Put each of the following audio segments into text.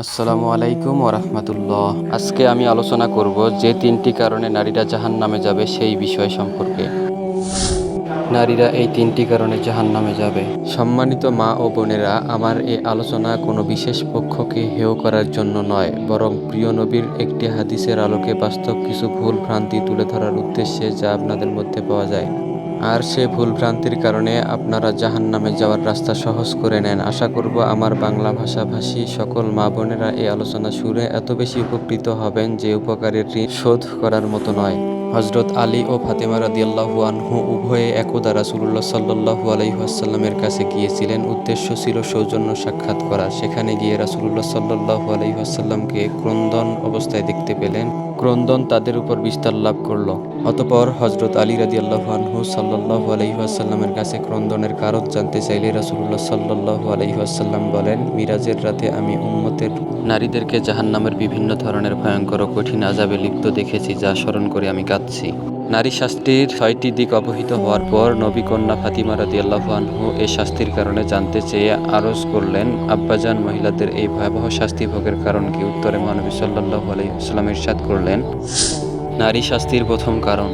আসসালামু আলাইকুম ওরহমতুল্লাহ আজকে আমি আলোচনা করব যে তিনটি কারণে নারীরা জাহান নামে যাবে সেই বিষয় সম্পর্কে। নারীরা এই তিনটি কারণে জাহান নামে যাবে। সম্মানিত মা ও বোনেরা, আমার এই আলোচনা কোনো বিশেষ পক্ষকে হেয় করার জন্য নয়, বরং প্রিয় নবীর একটি হাদিসের আলোকে বাস্তব কিছু ভুল ভ্রান্তি তুলে ধরার উদ্দেশ্যে যা আপনাদের মধ্যে পাওয়া যায়। আর সে ভুল ভ্রান্তির কারণে আপনারা জাহান নামে যাওয়ার রাস্তা সহজ করে নেন। আশা করব আমার বাংলা ভাষাভাষী সকল মা বোনেরা এই আলোচনা শুনে এত বেশি উপকৃত হবেন যে উপকারের ঋণ শোধ করার মতো নয়। হজরত আলী ও ফাতেমা রাদিয়াল্লাহু আনহু উভয়ে একদা রাসুলুল্লাহ সাল্লাহু আলাইহাসাল্লামের কাছে গিয়েছিলেন। উদ্দেশ্য ছিল সৌজন্য সাক্ষাৎ করা। সেখানে গিয়ে রাসুলুল্লাহ সাল্লাহু আলাইহাসাল্লামকে ক্রন্দন অবস্থায় দেখতে পেলেন। ক্রন্দন তাদের উপর বিস্তার লাভ করল। অতপর হজরত আলী রাদি আল্লাহ আনহু সাল্লাহ আলহিহাসাল্লামের কাছে ক্রন্দনের কারণ জানতে চাইলে রাসুল্লাহ সাল্লাহ আলহিহাসাল্লাম বলেন, মিরাজের রাতে আমি উম্মতের নারীদেরকে জাহান্নামের বিভিন্ন ধরনের ভয়ঙ্কর ও কঠিন আজাবে লিপ্ত দেখেছি, যা স্মরণ করে আমি কাঁদছি। নারী শাস্তির ছয়টি দিক অবহিত হওয়ার পর নবী কন্যা ফাতিমা রাদি আনহু এই শাস্তির কারণে জানতে চেয়ে আরজ করলেন, আব্বাজান মহিলাদের এই ভয়াবহ শাস্তি ভোগের কারণ কি উত্তরে মহানবী সাল্লাহ আলহিহাস্লাম ইরশাদ করলেন, নারী শাস্তির প্রথম কারণ।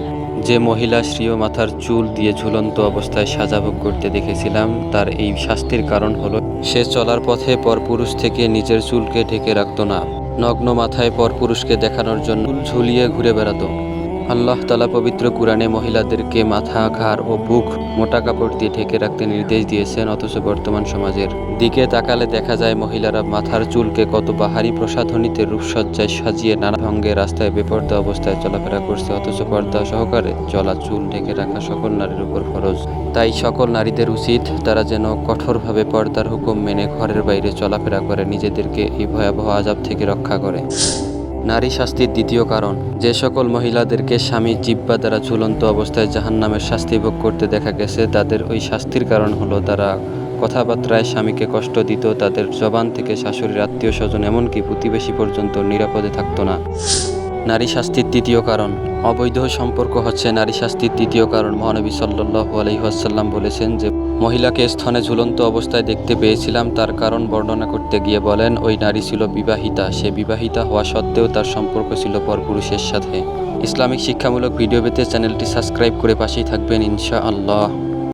যে মহিলা শ্রীয় মাথার চুল দিয়ে ঝুলন্ত অবস্থায় সাজাভোগ করতে দেখেছিলাম, তার এই শাস্তির কারণ হল সে চলার পথে পরপুরুষ থেকে নিজের চুলকে ঢেকে রাখত না। নগ্ন মাথায় পরপুরুষকে দেখানোর জন্য ঝুলিয়ে ঘুরে বেড়াতো। আল্লাহ তালা পবিত্র কুরআনে মহিলাদেরকে মাথা, ঘাড় ও বুক মোটা কাপড় দিয়ে ঢেকে রাখতে নির্দেশ দিয়েছেন, অথচ বর্তমান সমাজের দিকে তাকালে দেখা যায় মহিলারা মাথার চুলকে কত বাহারি প্রসাধনীতে রূপসজ্জায় সাজিয়ে নানা ভঙ্গে রাস্তায় বেপর্দা অবস্থায় চলাফেরা করছে, অথচ পর্দা সহকারে চলা চুল ঢেকে রাখা সকল নারীর উপর ফরজ। তাই সকল নারীদের উচিত তারা যেন কঠোরভাবে পর্দার হুকুম মেনে ঘরের বাইরে চলাফেরা করে, নিজেদেরকে এই ভয়াবহ আজাব থেকে রক্ষা করে। নারী শাস্তির দ্বিতীয় কারণ, যে সকল মহিলাদেরকে স্বামী জিব্বা দ্বারা ঝুলন্ত অবস্থায় জাহান্নামের শাস্তি ভোগ করতে দেখা গেছে, তাদের ওই শাস্তির কারণ হলো তারা কথাবার্তায় স্বামীকে কষ্ট দিত, তাদের জবান থেকে শাশুড়ির আত্মীয় স্বজন এমনকি প্রতিবেশী পর্যন্ত নিরাপদে থাকতো না। নারী শাস্তির তৃতীয় কারণ। অবৈধ সম্পর্ক হচ্ছে নারী শাস্তির তৃতীয় কারণ। মহানবী সাল্লাহ আলহিহাসাল্লাম বলেছেন যে, মহিলাকে স্থানে ঝুলন্ত অবস্থায় দেখতে পেয়েছিলাম, তার কারণ বর্ণনা করতে গিয়ে বলেন, ওই নারী ছিল বিবাহিতা। সে বিবাহিতা হওয়া সত্ত্বেও তার সম্পর্ক ছিল পরপুরুষের সাথে। ইসলামিক শিক্ষামূলক ভিডিও পেতে চ্যানেলটি সাবস্ক্রাইব করে পাশেই থাকবেন ইনশা আল্লাহ